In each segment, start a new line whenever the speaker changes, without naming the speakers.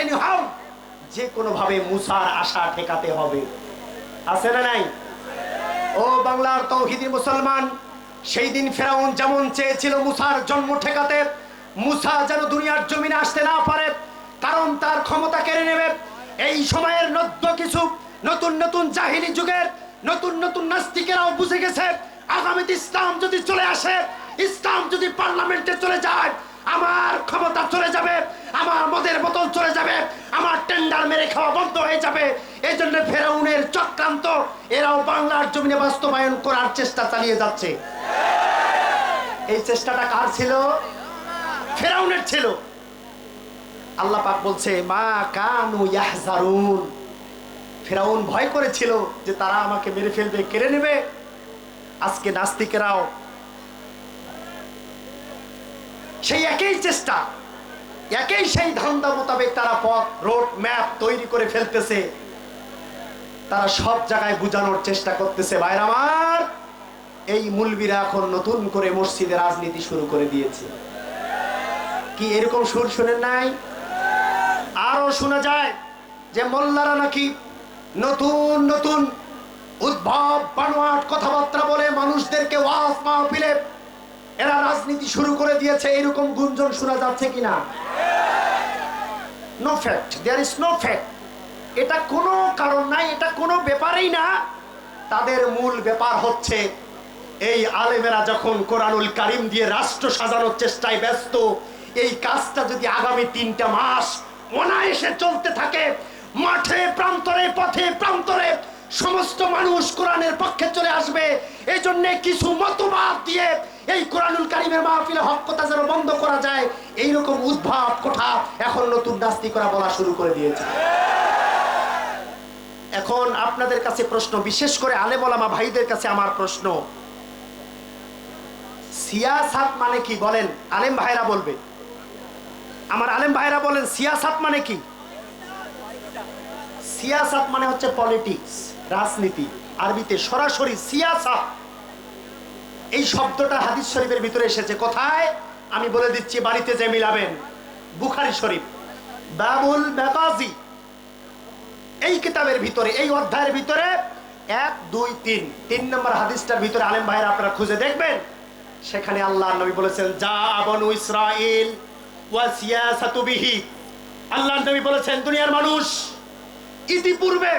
Any how যে মুসার আশা ঠেকাতে হবে। আছে না নাই? ও বাংলার তৌহিদি মুসলমান, সেই দিন ফেরাউন যেমন চেয়েছিল মুসার জন্ম ঠেকাতে, মুসা যেন দুনিয়ার জমিনে আসতে না পারে, কারণ তার ক্ষমতা কেড়ে নেবে। এই সময়ের নদ্য কিছু নতুন নতুন জাহিলি যুগের, নতুন নতুন নাস্তিকেরাও বুঝে গেছে, আগামীতে ইসলাম যদি চলে আসে, ইসলাম যদি পার্লামেন্টে চলে যায় আমার ক্ষমতা চলে যাবে, আমার মদের বোতল চলে যাবে, আমার টেন্ডার মেরে খাওয়া বন্ধ হয়ে যাবে। এই জন্য ফেরাউনের চক্রান্ত, এরাও বাংলার জমিনে বাস্তবায়ন করার চেষ্টা চালিয়ে যাচ্ছে। এই চেষ্টাটা কার ছিল? ফেরাউনের ছিল। আল্লাহ পাক বলছে, মা কানু ইয়াহজারুন। ফেরাউন ভয় করেছিল যে তারা আমাকে মেরে ফেলবে, কেড়ে নেবে। আজকে নাস্তিকেরাও সেই একই চেষ্টা, একই সেই ধান্দা মোতাবেক তারা পথ, রোড, ম্যাপ তৈরি করে ফেলতেছে। তারা সব জায়গায় বোঝানোর চেষ্টা করতেছে, ভাইরা আমার, এই মুলবিরা এখন নতুন করে মসজিদে রাজনীতি শুরু করে দিয়েছে। কি এরকম সুর শুনেন নাই? আরও শোনা যায় যে মোল্লারা নাকি নতুন নতুন উদ্ভব, বানোয়াট কথাবার্তা বলে মানুষদেরকে ওয়াজ মাহফিলে এরা রাজনীতি শুরু করে দিয়েছে, এরকম গুঞ্জন শোনা যাচ্ছে কিনা? No fact there is no fact এটা কোনো কারণ নাই, এটা কোনো ব্যাপারই না। তাদের মূল ব্যাপার হচ্ছে, এই আলেমেরা যখন কোরআনুল কারিম দিয়ে রাষ্ট্র সাজানোর চেষ্টায় ব্যস্ত, এই কাজটা যদি আগামী তিনটা মাস অনায়াসে চলতে থাকে, মাঠে, প্রান্তরে, পথে, প্রান্তরে সমস্ত মানুষ কোরআনের পক্ষে চলে আসবে। এই জন্য কিছু মতবাদ দিয়ে এই কোরআনুল কারিমের মাহফিলে হক কথা যেন বন্ধ করা যায়, এইরকম উদ্ভাব কোঠা এখন নতুন নাস্তিকরা বলা শুরু করে দিয়েছে। এখন আপনাদের কাছে প্রশ্ন, বিশেষ করে আলেমলামা ভাইদের কাছে আমার প্রশ্ন। সিয়াসাত মানে কি? বলেন, আলেম ভাইরা বলবে। আমার আলেম ভাইরা বলেন, সিয়াসাত মানে কি? সিয়াসাত মানে হচ্ছে পলিটিক্স। রাজনীতি, আরবিতে সরাসরি সিয়াসা। এই শব্দটা হাদিস শরীফের ভিতরে এসেছে। কোথায়? আমি বলে দিচ্ছি, বাড়িতে যে মিলাবেন, বুখারি শরীফ। বাবুল মেকাজি এই কিতাবের ভিতরে, এই অধ্যায়ের ভিতরে এক, দুই, তিন। তিন নম্বর হাদিসটার ভিতরে আলেম ভাইরা আপনারা খুঁজে দেখবেন। সেখানে আল্লাহ নবী বলেছেন, যা আবনু ইসরাইল আল্লাহ নবী বলেছেন, দুনিয়ার মানুষ ইতিপূর্বে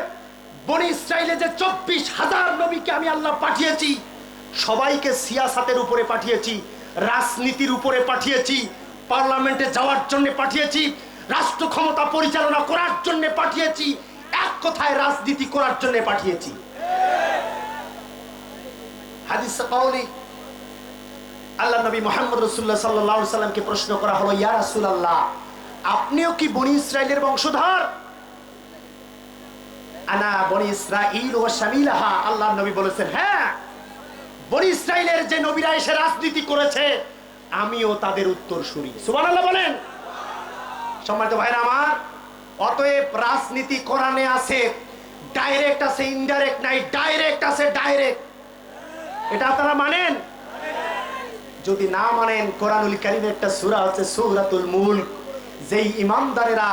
বনি ইসরাইলে যে চব্বিশ হাজার নবীকে আমি আল্লাহ পাঠিয়েছি, সবাইকে সিয়াসাতের উপরে পাঠিয়েছি, রাজনীতির উপরে পাঠিয়েছি, পার্লামেন্টে যাওয়ার জন্য পাঠিয়েছি, রাষ্ট্র ক্ষমতা পরিচালনা করার জন্য পাঠিয়েছি, এক কথায় রাজনীতি করার জন্য পাঠিয়েছি। হাদিস আল্লাহ নবী মোহাম্মদ রসুল্লাহ সাল্লাহ সাল্লামকে প্রশ্ন করা হলো, ইয়া রাসূলুল্লাহ, আপনিও কি বনি ইসরায়েলের বংশধর? আনা বনি ও শামিলাহা নবী বলেছেন হ্যাঁ বনি যে নবীরা এসে রাজনীতি করেছে, আমিও তাদের উত্তর বলেন। সম্মানিত ভাইরা আমার, অতএব রাজনীতি কোরআনে আছে ডাইরেক্ট আছে ইনডাইরেক্ট নাই ডাইরেক্ট আছে ডাইরেক্ট এটা আপনারা মানেন? যদি না মানেন, কোরআনুল কারিমের একটা সূরা হচ্ছে সূরাতুল মুলক, যেই ইমানদারেরা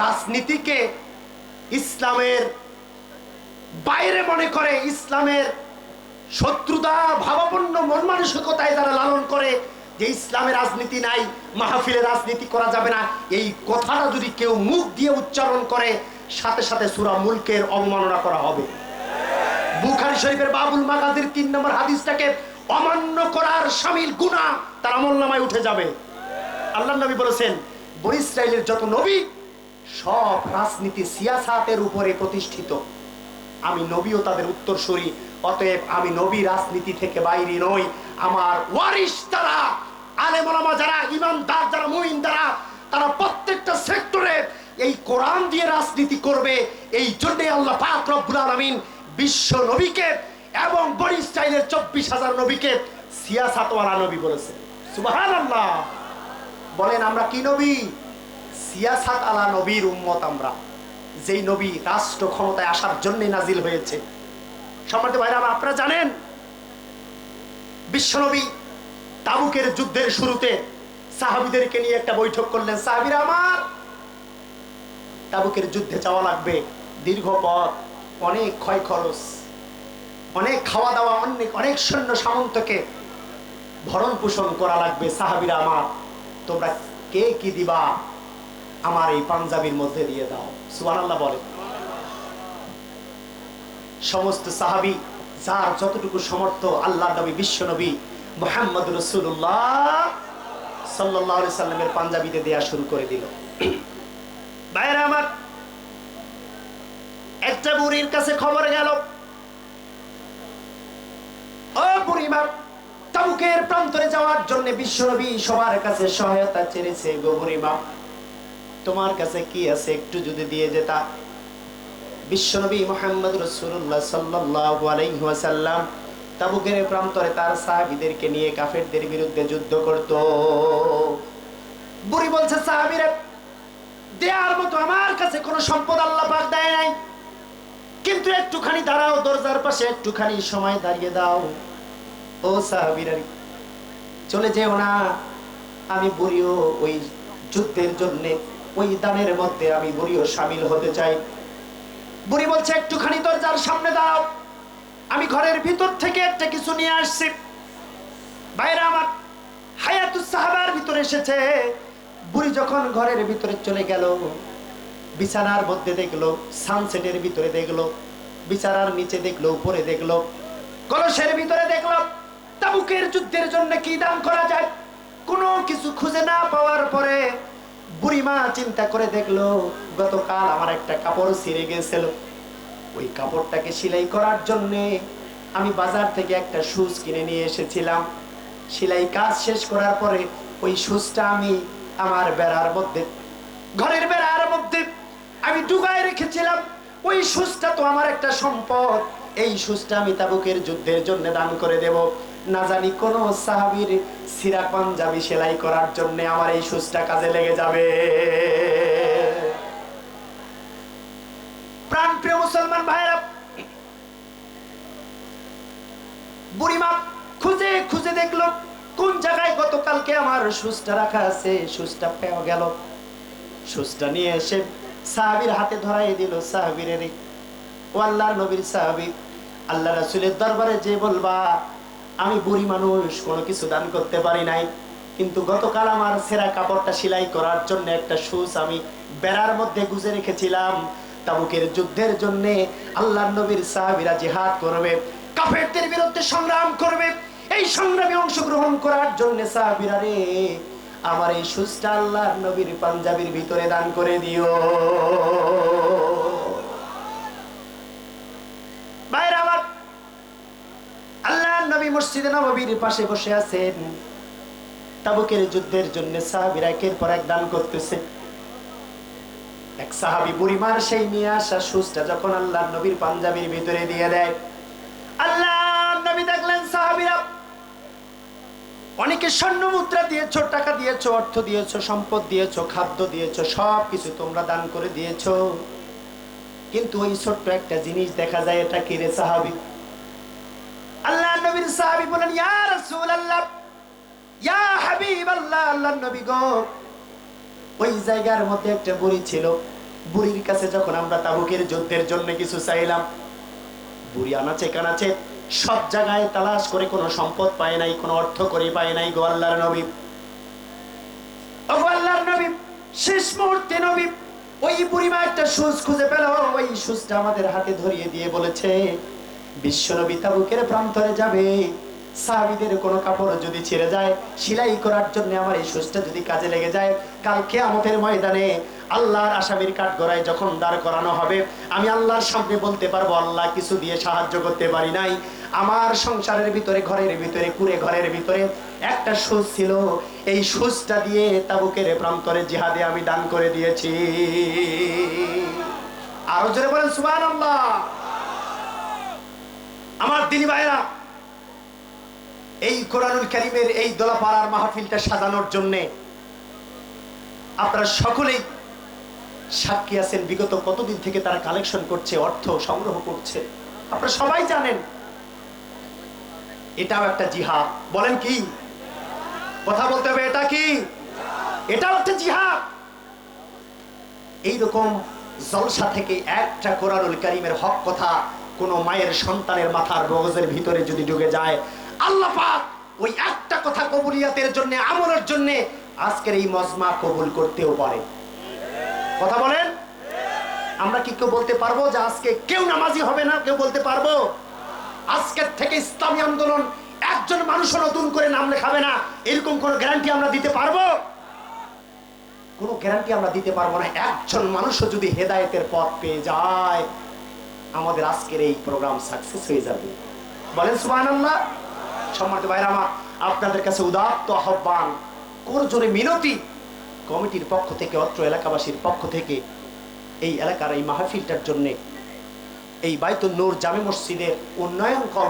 রাজনীতিকে ইসলামের বাইরে মনে করে ইসলামের শত্রুতা, ভাবাপন্ন মন মানসিকতায় যারা লালন করে যে ইসলামের রাজনীতি নাই, মাহফিলে রাজনীতি করা যাবে না। এই কথাটা যদি কেউ মুখ দিয়ে উচ্চারণ করে, সাথে সাথে সুরা মুলকের অবমাননা করা হবে। বুখারি শরীফের বাবুল মাগাজির তিন নম্বর হাদিসটাকে অমান্য করার শামিল গুণা তার আমল নামায় উঠে যাবে। আল্লাহ নবী বলেছেন, বনি ইসরায়েলের যত নবী, সব রাজনীতি সিয়াসাতের উপরে প্রতিষ্ঠিত। আমি নবীও তাদের উত্তরসূরি, অতএব আমি নবী রাজনীতি থেকে বাইরে নই। আমার ওয়ারিস তারা আলেমা যারা, ইমানদার যারা, মুমিন যারা, তারা প্রত্যেকটা সেক্টরে এই কোরআন দিয়ে রাজনীতি করবে। এই জন্যে আল্লাহ পাক রব্বুল আলামিন বিশ্ব নবীকে এবং বড় ইসরায়েলের চব্বিশ হাজার নবীকে সিয়াসাতওয়ালা নবী বলেছে সুবহানাল্লাহ। বলেন, আমরা কি নবী? সিয়াসাত আলা নবীর উম্মত আমরা। যেই নবী রাষ্ট্র ক্ষমতায় আসার জন্য নাজিল হয়েছে। সম্মানিত ভাইরা আপনারা জানেন বিশ্বনবী তাবুকের যুদ্ধের শুরুতে সাহাবিদেরকে নিয়ে একটা বৈঠক করলেন। সাহাবিরা আমার তাবুকের যুদ্ধে যাওয়া লাগবে। দীর্ঘ পথ, অনেক ক্ষয় খরচ, অনেক খাওয়া দাওয়া, অনেক অনেক সৈন্য সামন্তকে ভরণ পোষণ করা লাগবে। সাহাবিরা আমার, তোমরা কে কি দিবা? আমার এই পাঞ্জাবির মধ্যে দিয়ে দাও। সুবহানাল্লাহ বলে। সমস্ত সাহাবি, যার যতটুকু সমর্থ আল্লাহ নবী, বিশ্ব নবী মোহাম্মদ রসুল্লাহ সাল্লাহ সাল্লামের পাঞ্জাবিতে দেয়া শুরু করে দিল। বাইরে আমার, একটা বুড়ির কাছে খবর গেল। প্রান্তরে যাওয়ার জন্য বিশ্বনবী সবার কাছে সহায়তা চেয়েছে গো বুড়িমা তোমার কাছে কি আছে একটু যদি দিয়ে যেতা? বিশ্বনবী মোহাম্মদ রসুল্লাহ সাল্লাল্লাহু আলাইহি তাবুকের প্রান্তরে তার সাহাবীদেরকে নিয়ে কাফেরদের বিরুদ্ধে যুদ্ধ করত। বুড়ি বলছে, সাহাবীরা, দেয়ার মতো আমার কাছে কোনো সম্পদ আল্লাহ পাক দেয় নাই। কিন্তু একটুখানি দাঁড়াও, দরজার পাশে একটুখানি সময় দাঁড়িয়ে দাও। ও সাহাবীরা, চলে যেও না। আমি বুড়িও ওই যুদ্ধের জন্য ওই দানের মধ্যে আমি বুড়িও সামিল হতে চাই। বুড়ি বলছে, একটুখানি দরজার সামনে দাও আমি ঘরের ভিতর থেকে একটা কিছু নিয়ে আসছি। বাইরে আমার, হায়াতুস সাহাবার ভিতরে এসেছে। বুড়ি যখন ঘরের ভিতরে চলে গেল, বিছানার মধ্যে দেখল সানসেটের ভিতরে দেখল, বিছানার নিচে দেখল, উপরে দেখল, কলসের ভিতরে দেখল, তাবুকের যুদ্ধের জন্য কি দান করা যায়? কোনো কিছু খুঁজে না পাওয়ার পরে বুড়িমা চিন্তা করে দেখল, গতকাল আমার একটা কাপড় ছিঁড়ে গেছিল। ওই কাপড়টাকে সেলাই করার জন্য আমি বাজার থেকে একটা শুজ কিনে নিয়ে এসেছিলাম। সেলাই কাজ শেষ করার পরে ওই শুজটা আমি আমার বেড়ার মধ্যে, ঘরের বেড়ার মধ্যে আমি ডুগায় রেখেছিলাম। ওই শুজটা তো আমার একটা সম্পদ। এই শুজটা আমি তাবুকের যুদ্ধের জন্য দান করে দেব। না জানি কোন সাহাবীর সিরা পাঞ্জাবি সেলাই করার জন্য আমার এই শুজটা কাজে লেগে যাবে। মুসলমান ভাইরা বুড়িমা খুঁজে খুঁজে দেখল, কোন জায়গায় গতকালকে আমার সুসটা রাখা আছে সুসটা পেয়ে গেল। সুসটা নিয়ে এসে সাহাবির হাতে ধরাই দিল সাহাবির ও আল্লাহ নবীর সাহাবি আল্লাহ রাসুলের দরবারে যে বলবা, আমি বুড়ি মানুষ, কোনো কিছু দান করতে পারি নাই, কিন্তু গতকাল আমার সেরা কাপড়টা সেলাই করার জন্য একটা সুস আমি বেড়ার মধ্যে গুজে রেখেছিলাম। তাবুকের যুদ্ধের জন্য আল্লাহ নবীর সাহাবিরা জিহাদ করবে, কাফেরদের বিরুদ্ধে সংগ্রাম করবে। এই সংগ্রামে অংশগ্রহণ করার জন্য সাহাবিরা রে, আমার এই সুসটা আল্লাহ নবীর পাঞ্জাবির ভিতরে দান করে দিও বাইরে আমার আল্লাহ নবী মসজিদে নববীর পাশে বসে আছেন। তাবুকের যুদ্ধের জন্য সাহাবিরা একের পর এক দান করতেছে। এক সাহাবি বুড়িমার সেই নিয়ে আসা সুসটা যখন আল্লাহ নবীর পাঞ্জাবির ভিতরে দিয়ে দেয়। আল্লাহ নবী দেখলেন সাহাবিরা, অনেকে স্বর্ণ মুদ্রা দিয়েছ, টাকা দিয়েছ, অর্থ দিয়েছ, সম্পদ দিয়েছ, খাদ্য দিয়েছ সব কিছু তোমরা দান করে দিয়েছ। কিন্তু ওই ছোট্ট একটা জিনিস দেখা যায়, এটা কি রে সাহাবি? আল্লাহ নবীর সাহাবি বলেন ইয়া রাসূলুল্লাহ, ইয়া হাবিবাল্লাহ আল্লাহ নবী গো। ওই জায়গার মধ্যে একটা বুড়ি ছিল। বুড়ির কাছে যখন আমরা তাবুকের যুদ্ধের জন্য কিছু চাইলাম, বুড়ি আনাচে কানাচে সব জায়গায় তালাশ করে কোনো সম্পদ পায় নাই, কোনো অর্থ করে পায় নাই গো আল্লাহর নবী। আল্লাহর নবী, শেষ মুহূর্তে নবী ওই বুড়িমা একটা সুজ খুঁজে পেল। ওই সুজটা আমাদের হাতে ধরিয়ে দিয়ে বলেছে বিশ্ব নবী তাবুকের প্রান্তরে যাবে। সাহাবিদের কোনো কাপড় যদি ছিঁড়ে যায়, সেলাই করার জন্য আমার এই সুচটা যদি কাজে লেগে যায় কালকে আমাদের ময়দানে আল্লাহর আসামির কাঠ গড়ায় যখন দাঁড় করানো হবে, আমি আল্লাহর সামনে বলতে পারব, আল্লাহ কিছু দিয়ে সাহায্য করতে পারি নাই। আমার সংসারের ভিতরে, ঘরের ভিতরে, কুড়ে ঘরের ভিতরে একটা সুচ ছিল। এই সুচটা দিয়ে তাবুকের প্রান্তরে জিহাদে আমি দান করে দিয়েছি। আরও জোরে বলেন সুবান আমার দিনী ভাইরা এই কোরআনুল কারিমের এই দোলাপাড়ার মাহফিলটা সাজানোর জন্য আপনারা সকলেই সাক্ষী আছেন। বিগত কতদিন থেকে তারা কালেকশন করছে, অর্থ সংগ্রহ করছে। আপনারা সবাই জানেন, এটাও একটা জিহাদ। বলেন কি? কথা বলতে হবে, এটা কি? এটাও একটা জিহাদ। এইরকম জলসা থেকে একটা কোরআনুল কারিমের হক কথা কোনো মায়ের সন্তানের মাথার মগজের ভিতরে যদি ঢুকে যায়, আল্লাহ ওই একটা কথা কবুলিয়াতের জন্য, আমলের জন্য আজকের এই মজমা কবুল করতেও পারে। কথা বলেন? আমরা কি কেউ বলতে পারব যে আজকে কেউ নামাজি হবে না? কেউ বলতে পারব? আজকের থেকে ইসলামী আন্দোলন একজন মানুষও নতুন করে নাম লেখাবে না। এরকম কোন গ্যারান্টি আমরা দিতে পারব? কোনো গ্যারান্টি আমরা দিতে পারব না। একজন মানুষও যদি হেদায়েতের পথ পেয়ে যায় আমাদের আজকের এই প্রোগ্রাম সাকসেস হয়ে যাবে। বলেন সুবাহ সম্মানিত ভাইরা আপনাদের কাছে উদাত্ত আহ্বান, করজোরে মিনতি। কমিটির পক্ষ থেকে, অত্র এলাকাবাসীর পক্ষ থেকে এই এলাকার এই মাহফিলটার জন্যে এই বাইতুল নূর জামে মসজিদের উন্নয়ন